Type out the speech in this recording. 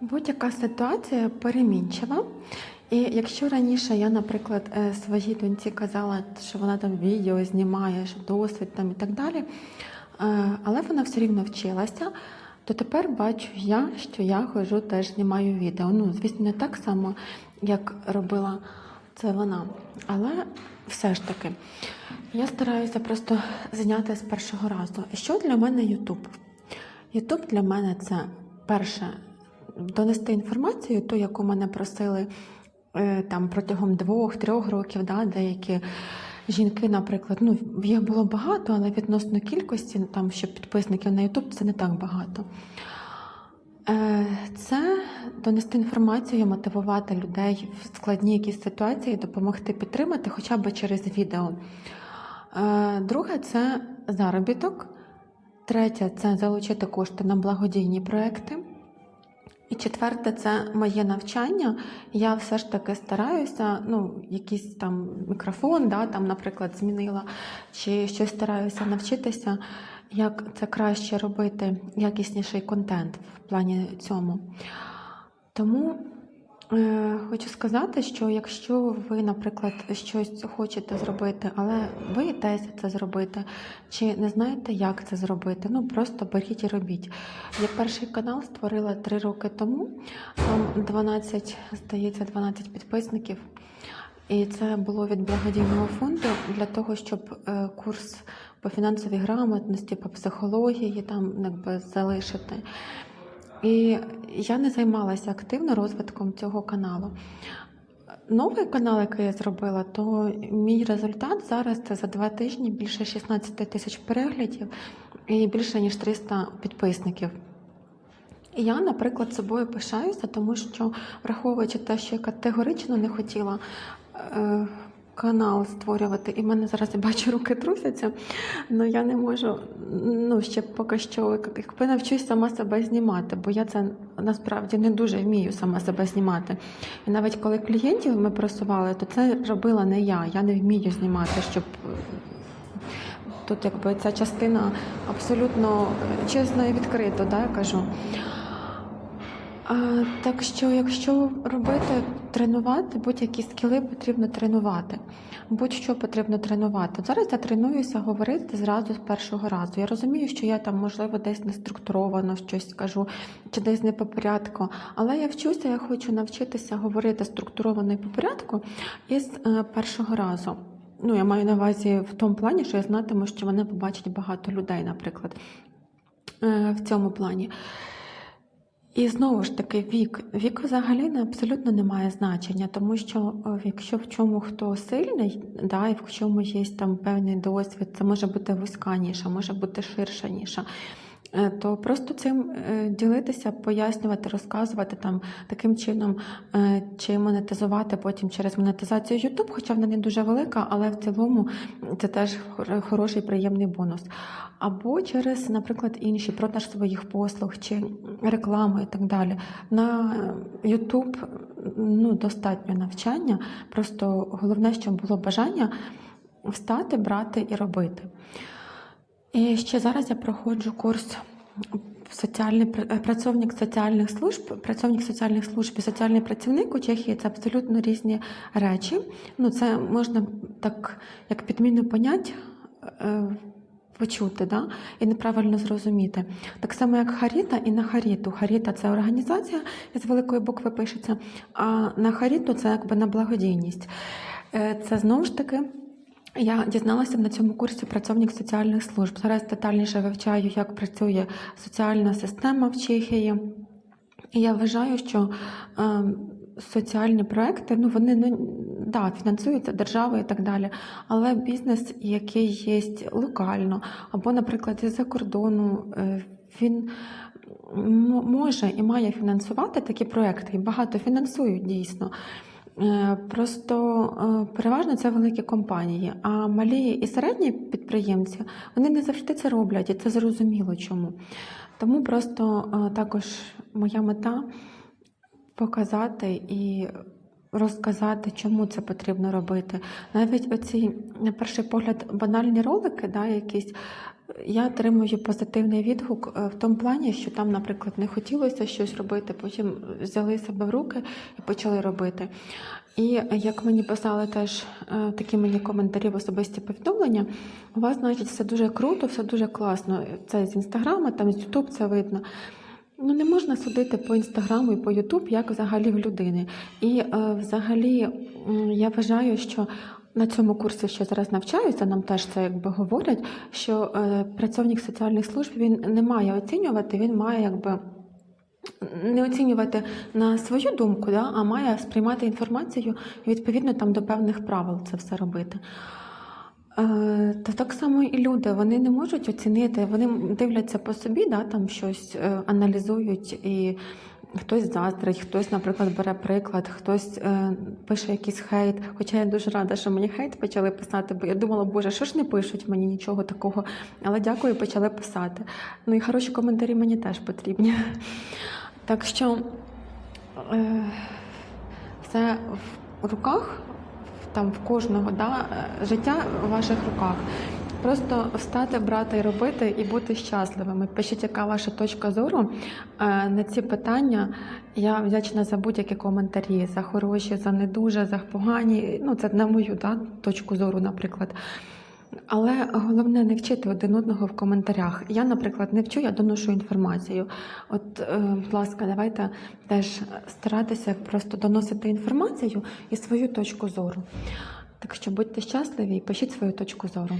Будь-яка ситуація перемінчива. І якщо раніше я, наприклад, е, своїй доньці казала, що вона там відео знімає, що досвід там і так далі, е, але вона все рівно вчилася, то тепер бачу я, що я ходжу теж знімаю відео. Ну, звісно, не так само, як робила це вона. Але все ж таки, я стараюся просто зняти з першого разу. Що для мене Ютуб? Ютуб для мене це перше донести інформацію, ту, яку мене просили е, там протягом двох-трьох років, да, деякі жінки, наприклад, ну їх було багато, але відносно кількості, ну, там що підписників на Ютуб це не так багато. Е, Це донести інформацію, мотивувати людей в складні якісь ситуації, допомогти підтримати хоча б через відео. Е, Друге це заробіток. Третє це залучити кошти на благодійні проекти. І четверте це моє навчання. Я все ж таки стараюся, ну, якийсь там мікрофон, да, там, наприклад, змінила, чи щось стараюся навчитися, як це краще робити, якісніший контент в плані цьому. Тому хочу сказати, що якщо ви, наприклад, щось хочете зробити, але боїтеся це зробити, чи не знаєте, як це зробити, ну просто беріть і робіть. Я перший канал створила три роки тому. Там 12, здається, 12 підписників. І це було від благодійного фонду для того, щоб е, курс по фінансовій грамотності, по психології там якби залишити. І я не займалася активно розвитком цього каналу. Новий канал, який я зробила, то мій результат зараз це за два тижні більше 16 тисяч переглядів і більше ніж 300 підписників. Я, наприклад, собою пишаюся, тому що, враховуючи те, що я категорично не хотіла е, канал створювати, і в мене зараз я бачу, руки трусяться, але я не можу ну, ще поки що якби навчусь сама себе знімати, бо я це насправді не дуже вмію сама себе знімати. І навіть коли клієнтів ми просували, то це робила не я. Я не вмію знімати, щоб. Тут якби ця частина абсолютно чесно і відкрито, да, я кажу. А, так що, якщо робити, тренувати, будь-які скіли потрібно тренувати. Будь-що потрібно тренувати. Зараз я тренуюся говорити зразу з першого разу. Я розумію, що я там, можливо, десь не структуровано щось скажу, чи десь не по порядку. Але я вчуся, я хочу навчитися говорити структуровано і по порядку із е, першого разу. Ну, я маю на увазі в тому плані, що я знатиму, що мене побачить багато людей, наприклад, е, в цьому плані. І знову ж таки, вік. Вік взагалі не абсолютно не має значення, тому що е, якщо в чому хто сильний, да, і в чому є там певний досвід, це може бути вузька ніша, може бути ширша ніша. Е, То просто цим е, ділитися, пояснювати, розказувати там таким чином, е, чи монетизувати потім через монетизацію YouTube, хоча вона не дуже велика, але в цілому це теж хороший приємний бонус. Або через, наприклад, інші продаж своїх послуг чи рекламу і так далі. На YouTube ну, достатньо навчання, просто головне, щоб було бажання встати, брати і робити. І ще зараз я проходжу курс соціальний е, працівник соціальних служб, працівник соціальних служб і соціальний працівник у Чехії це абсолютно різні речі. Ну, це можна так, як підміну понять. е, Почути, да? і неправильно зрозуміти. Так само, як Харіта і на Харіту. Харіта це організація з великої букви пишеться, а на Харіту це якби на благодійність. Е, Це знову ж таки я дізналася на цьому курсі працівник соціальних служб. Зараз детальніше вивчаю, як працює соціальна система в Чехії. І я вважаю, що е, соціальні проекти ну, вони не да, фінансуються державою і так далі. Але бізнес, який є локально, або, наприклад, із-за кордону, е, він може і має фінансувати такі проекти, і багато фінансують дійсно. Е, Просто е, переважно це великі компанії, а малі і середні підприємці вони не завжди це роблять, і це зрозуміло чому. Тому просто е, також моя мета показати і розказати, чому це потрібно робити. Навіть оці, на перший погляд, банальні ролики, да, якісь Я отримую позитивний відгук е, в тому плані, що там, наприклад, не хотілося щось робити, потім взяли себе в руки і почали робити. І як мені писали теж е, такі мені коментарі в особисті повідомлення, у вас, значить, все дуже круто, все дуже класно. Це з інстаграма, там з Ютуб це видно. Ну, не можна судити по інстаграму і по Ютуб, як взагалі в людини. І е, взагалі я вважаю, що на цьому курсі, що зараз навчаюся, нам теж це якби говорять, що е, працівник соціальних служб він не має оцінювати, він має якби. Не оцінювати на свою думку, да, а має сприймати інформацію відповідно там до певних правил це все робити. Е, Та так само і люди, вони не можуть оцінити, вони дивляться по собі, да, там щось е, аналізують, і хтось заздрить, хтось, наприклад, бере приклад, хтось е, пише якийсь хейт. Хоча я дуже рада, що мені хейт почали писати, бо я думала, боже, що ж не пишуть мені нічого такого. Але дякую, почали писати. Ну і хороші коментарі мені теж потрібні. Так що е, все в руках, там в кожного да, е, життя в ваших руках. Просто встати, брати і робити і бути щасливими. Пишіть, яка ваша точка зору е, на ці питання. Я вдячна за будь-які коментарі, за хороші, за не дуже, за погані. Ну, це на мою да, точку зору, наприклад. Але головне не вчити один одного в коментарях. Я, наприклад, не вчу, я доношу інформацію. От, е, будь ласка, давайте теж старатися просто доносити інформацію і свою точку зору. Так що будьте щасливі і пишіть свою точку зору.